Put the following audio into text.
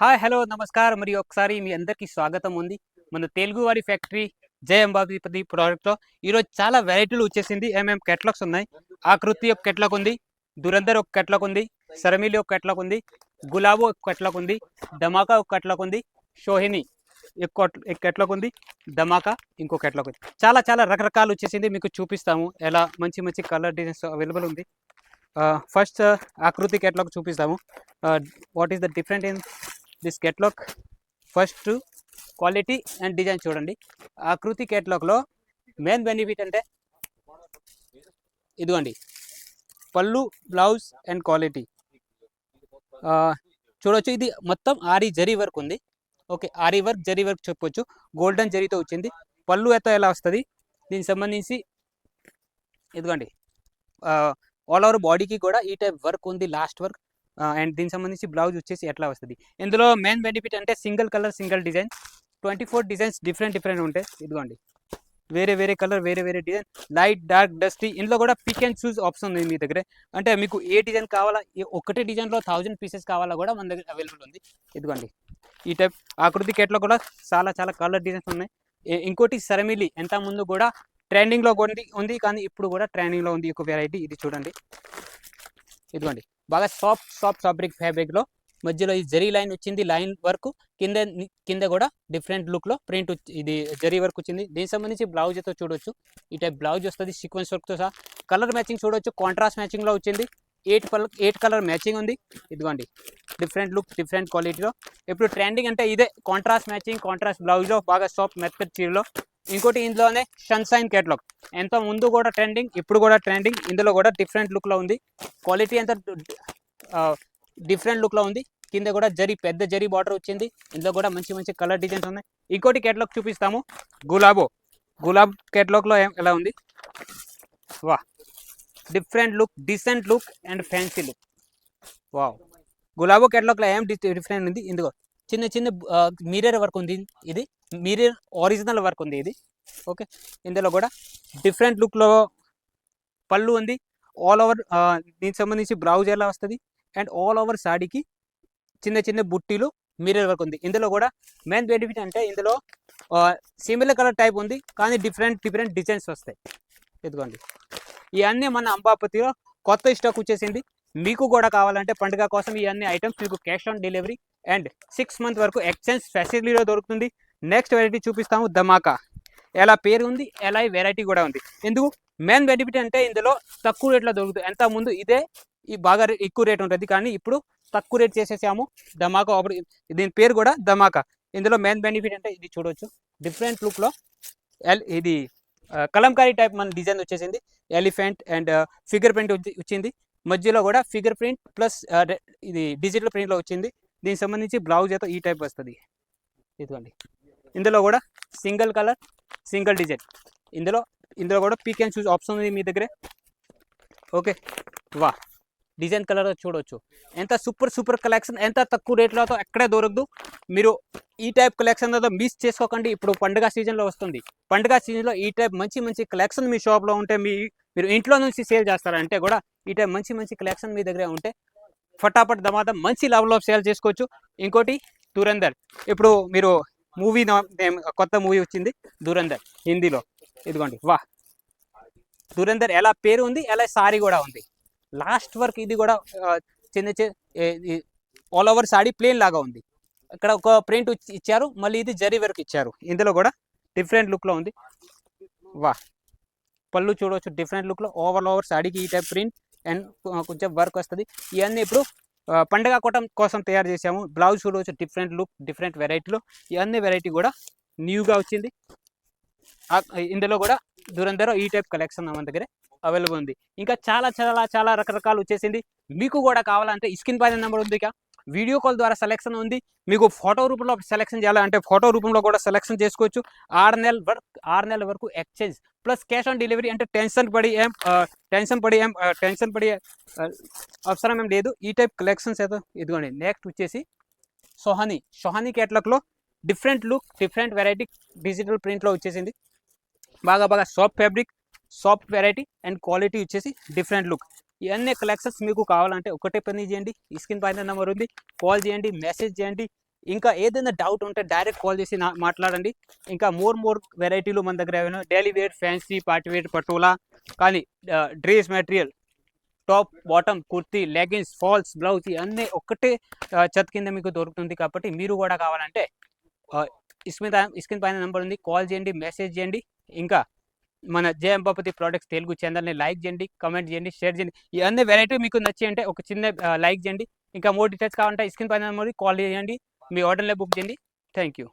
Hi hello నమస్కారం. మరి ఒకసారి మీ అందరికీ స్వాగతం ఉంది. మన తెలుగు వారి ఫ్యాక్టరీ జయ అంబాపతి ప్రోడక్ట్లో. ఈరోజు చాలా వెరైటీలు వచ్చేసింది. ఏమేమి కెట్లాగ్స్ ఉన్నాయి? ఆకృతి ఒక కెట్లాగ్ ఉంది దురందర్ ఒక కెట్లాగ్ ఉంది సరమిలి ఒక కెట్లాగ్ ఉంది గులాబో ఒక కెట్లాగ్ ఉంది ధమాకా ఒక కెట్లాగ్ ఉంది షోహిని ఎక్కువ కెట్లాగ్ ఉంది ధమాకా ఇంకో కెట్లాగ్ ఉంది. చాలా చాలా రకరకాలు వచ్చేసింది. మీకు చూపిస్తాము ఎలా మంచి మంచి కలర్ డిజైన్స్ అవైలబుల్ ఉంది. ఫస్ట్ ఆకృతి కెట్లాగ్ చూపిస్తాము. What is the different in this catalogue first quality and design చూడండి. ఆకృతి కేటలాగ్లో మెయిన్ బెనిఫిట్ అంటే ఇదిగోండి. పళ్ళు బ్లౌజ్ అండ్ క్వాలిటీ. చూడొచ్చు. ఇది మొత్తం ఆరి జరీ వర్క్ ఉంది. Okay aari work zari work చెప్పొచ్చు. గోల్డెన్ జరీతో వచ్చింది. పళ్ళు అయితే ఎలా వస్తుంది? దీనికి సంబంధించి ఇదిగోండి. ఆల్ ఓవర్ బాడీకి కూడా ఈ టైప్ వర్క్ ఉంది. లాస్ట్ వర్క్ అండ్ దీనికి సంబంధించి బ్లౌజ్ వచ్చేసి ఎట్లా వస్తుంది? ఇందులో మెయిన్ బెనిఫిట్ అంటే single colour single design. Twenty four designs different different ఉంటాయి. ఇదిగోండి. వేరే వేరే కలర్ వేరే వేరే డిజైన్. Light dark dusty. ఇందులో కూడా పిక్ అండ్ చూస్ ఆప్షన్ ఉంది మీ దగ్గర. అంటే మీకు ఏ డిజైన్ కావాలా ఒకటే డిజైన్లో థౌజండ్ పీసెస్ కావాలా కూడా మన దగ్గర అవైలబుల్ ఉంది. ఇదిగోండి. ఈ టైప్ ఆకృతి కేట్లో కూడా చాలా చాలా కలర్ డిజైన్స్ ఉన్నాయి. ఇంకోటి సరమిలి. ఎంత ముందు కూడా ట్రెండింగ్లో ఉంది ఉంది కానీ ఇప్పుడు కూడా ట్రెండింగ్లో ఉంది. ఒక వెరైటీ ఇది చూడండి. ఇదిగోండి. బాగా సాఫ్ట్ సాఫ్ట్ ఫ్యాబ్రిక్ ఫ్యాబ్రిక్లో మధ్యలో ఈ జరీ లైన్ వచ్చింది. లైన్ వర్క్ కింద కింద కూడా డిఫరెంట్ లుక్లో ప్రింట్ ఇది జరీ వర్క్ వచ్చింది. దీనికి సంబంధించి బ్లౌజ్ అయితే చూడొచ్చు. ఈ టైప్ బ్లౌజ్ వస్తుంది సీక్వెన్స్ వర్క్తో సహా. కలర్ మ్యాచింగ్ చూడొచ్చు. కాంట్రాస్ట్ మ్యాచింగ్లో వచ్చింది. Eight colour eight colour matching ఉంది. ఇదిగోండి. డిఫరెంట్ లుక్ డిఫరెంట్ క్వాలిటీలో ఇప్పుడు ట్రెండింగ్ అంటే ఇదే. కాంట్రాస్ట్ మ్యాచింగ్ కాంట్రాస్ట్ బ్లౌజ్లో బాగా సాఫ్ట్ మెత్తడ్ చీరలో ఇంకోటి ఇందులోనే సన్సైన్ కేటలాగ్ ఎంతో ముందు కూడా ట్రెండింగ్ ఇప్పుడు కూడా ట్రెండింగ్ ఇందులో కూడా డిఫరెంట్ లుక్లో ఉంది. క్వాలిటీ అంతా డిఫరెంట్ లుక్లో ఉంది. కింద కూడా జరీ పెద్ద జరీ బార్డర్ వచ్చింది. ఇందులో కూడా మంచి మంచి కలర్ డిజైన్స్ ఉన్నాయి. ఇంకోటి కేటలాగ్ చూపిస్తాము. గులాబో. గులాబ్ కేటలాగ్లో ఏం ఎలా ఉంది? వా different look decent look and fancy look wow. Gulabo కేటలాగ్లో ఏం డిఫరెంట్ ఉంది? ఇందుకో చిన్న చిన్న మిర్రర్ వర్క్ ఉంది. ఇది మిర్రర్ ఒరిజినల్ వర్క్ ఉంది ఇది. ఓకే ఇందులో కూడా డిఫరెంట్ లుక్లో పళ్ళు ఉంది. ఆల్ ఓవర్ దీనికి సంబంధించి బ్లౌజ్ ఎలా వస్తుంది. అండ్ ఆల్ ఓవర్ సాడీకి చిన్న చిన్న బుట్టీలు మిర్రర్ వర్క్ ఉంది. ఇందులో కూడా మెయిన్ బెనిఫిట్ అంటే ఇందులో సిమిలర్ కలర్ టైప్ ఉంది. కానీ డిఫరెంట్ డిఫరెంట్ డిజైన్స్ వస్తాయి. ఇదిగోండి. ఇవన్నీ మన అంబాపతిలో కొత్త స్టాక్ వచ్చేసింది. మీకు కూడా కావాలంటే పండుగ కోసం ఇవన్నీ ఐటమ్స్ మీకు cash on delivery and six month వరకు ఎక్స్చేంజ్ ఫెసిలిటీలో దొరుకుతుంది. నెక్స్ట్ వెరైటీ చూపిస్తాము ధమాకా. ఎలా పేరు ఉంది ఎలా వెరైటీ కూడా ఉంది. ఎందుకు? మెయిన్ బెనిఫిట్ అంటే ఇందులో తక్కువ రేట్లో దొరుకుతుంది. ఎంత ముందు ఇదే ఈ బాగా ఎక్కువ రేట్ ఉంటుంది. కానీ ఇప్పుడు తక్కువ రేట్ చేసేసాము ధమాకా ఆఫర్ దీని పేరు కూడా ధమాకా. ఇందులో మెయిన్ బెనిఫిట్ అంటే ఇది చూడొచ్చు. డిఫరెంట్ లుక్లో ఎల్ ఇది కలంకారీ టైప్ మన డిజైన్ వచ్చేసింది. ఎలిఫెంట్ అండ్ ఫిగర్ ప్రింట్ వచ్చింది. మధ్యలో కూడా ఫిగర్ ప్రింట్ ప్లస్ ఇది డిజిటల్ ప్రింట్లో వచ్చింది. దీనికి సంబంధించి బ్లౌజ్ అయితే ఈ టైప్ వస్తుంది. ఇదిగోండి. ఇందులో కూడా సింగిల్ కలర్ సింగిల్ డిజైన్. ఇందులో ఇందులో కూడా పీక్ అండ్ చూస్ ఆప్షన్ ఉంది మీ దగ్గరే. ఓకే. వా. డిజైన్ కలర్ చూడవచ్చు ఎంత సూపర్ సూపర్ కలెక్షన్ ఎంత తక్కువ రేట్లతో ఎక్కడే దొరకదు. మీరు ఈ టైప్ కలెక్షన్ మిస్ చేసుకోకండి. ఇప్పుడు పండుగ సీజన్లో వస్తుంది. పండుగ సీజన్లో ఈ టైప్ మంచి మంచి కలెక్షన్ మీ షాప్లో ఉంటే మీ మీరు ఇంట్లో నుంచి సేల్ చేస్తారంటే కూడా ఈ టైప్ మంచి మంచి కలెక్షన్ మీ దగ్గరే ఉంటే ఫటాఫట్ దమాదం మంచి లెవెల్లో సేల్ చేసుకోవచ్చు. ఇంకోటి దురందర్ ఇప్పుడు మీరు మూవీ కొత్త మూవీ వచ్చింది దురందర్ హిందీలో. ఇదిగోండి వా. దురందర్ ఎలా పేరు ఉంది ఎలా సారీ కూడా ఉంది. లాస్ట్ వర్క్ ఇది కూడా చిన్న చిన్న ఆల్ ఓవర్ సాడీ ప్లేన్ లాగా ఉంది. ఇక్కడ ఒక ప్రింట్ ఇచ్చారు మళ్ళీ ఇది జరీ వర్క్ ఇచ్చారు. ఇందులో కూడా డిఫరెంట్ లుక్లో ఉంది. వా. పళ్ళు చూడవచ్చు డిఫరెంట్ లుక్లో ఓవర్ ఓవర్ సాడీకి ఈ టైప్ ప్రింట్ అండ్ కొంచెం వర్క్ వస్తుంది. ఇవన్నీ ఇప్పుడు పండగ కోటం కోసం తయారు చేసాము బ్లౌజ్ చూడవచ్చు డిఫరెంట్ లుక్ డిఫరెంట్ వెరైటీలో. ఇవన్నీ వెరైటీ కూడా న్యూగా వచ్చింది. ఇందులో కూడా దూరందరో ఈ టైప్ కలెక్షన్ మన దగ్గర అవైలబుల్ ఉంది. ఇంకా చాలా చాలా చాలా రకరకాలు వచ్చేసింది. మీకు కూడా కావాలంటే స్కిన్ పైన నెంబర్ ఉంది ఇక వీడియో కాల్ ద్వారా సెలెక్షన్ ఉంది. మీకు ఫోటో రూపంలో సెలెక్షన్ చేయాలంటే ఫోటో రూపంలో కూడా సెలెక్షన్ చేసుకోవచ్చు. ఆరు నెలల వరకు ఆరు నెలల వరకు exchange. Plus cash on delivery అంటే టెన్షన్ పడి ఏం టెన్షన్ పడి ఏం టెన్షన్ పడి అవసరం ఏం లేదు. ఈ టైప్ కలెక్షన్స్ ఏదో ఇదిగోండి. నెక్స్ట్ వచ్చేసి Sohani. Sohani కేటలాగ్లో different look different variety digital ప్రింట్లో వచ్చేసింది. బాగా బాగా soft fabric soft variety and quality వచ్చేసి డిఫరెంట్ లుక్. ఇవన్నీ కలెక్షన్స్ మీకు కావాలంటే ఒకటే పని చేయండి. ఈ స్క్రీన్ పైన నెంబర్ ఉంది. కాల్ చేయండి మెసేజ్ చేయండి. ఇంకా ఏదైనా డౌట్ ఉంటే డైరెక్ట్ కాల్ చేసి మాట్లాడండి. ఇంకా మోర్ మోర్ వెరైటీలు మన దగ్గర ఏమైనా daily wear fancy party wear Patola కానీ dress material top bottom kurti leggings falls blouse ఇవన్నీ ఒక్కటే చెత్త కింద మీకు దొరుకుతుంది కాబట్టి మీరు కూడా కావాలంటే స్క్రీన్ స్క్రీన్ పైన నెంబర్ ఉంది. కాల్ చేయండి మెసేజ్ చేయండి. ఇంకా మన జేఎం బాపతి ప్రోడక్ట్స్ తెలుగు ఛానల్ని లైక్ చేయండి కమెంట్ చేయండి షేర్ చేయండి. ఇవన్నీ వెరైటీ మీకు నచ్చి అంటే ఒక చిన్న లైక్ చేయండి. ఇంకా మోర్ డీటెయిల్స్ కావాలంటే స్క్రీన్ పైన కాల్ చేయండి. మీ ఆర్డర్లో బుక్ చేయండి. Thank you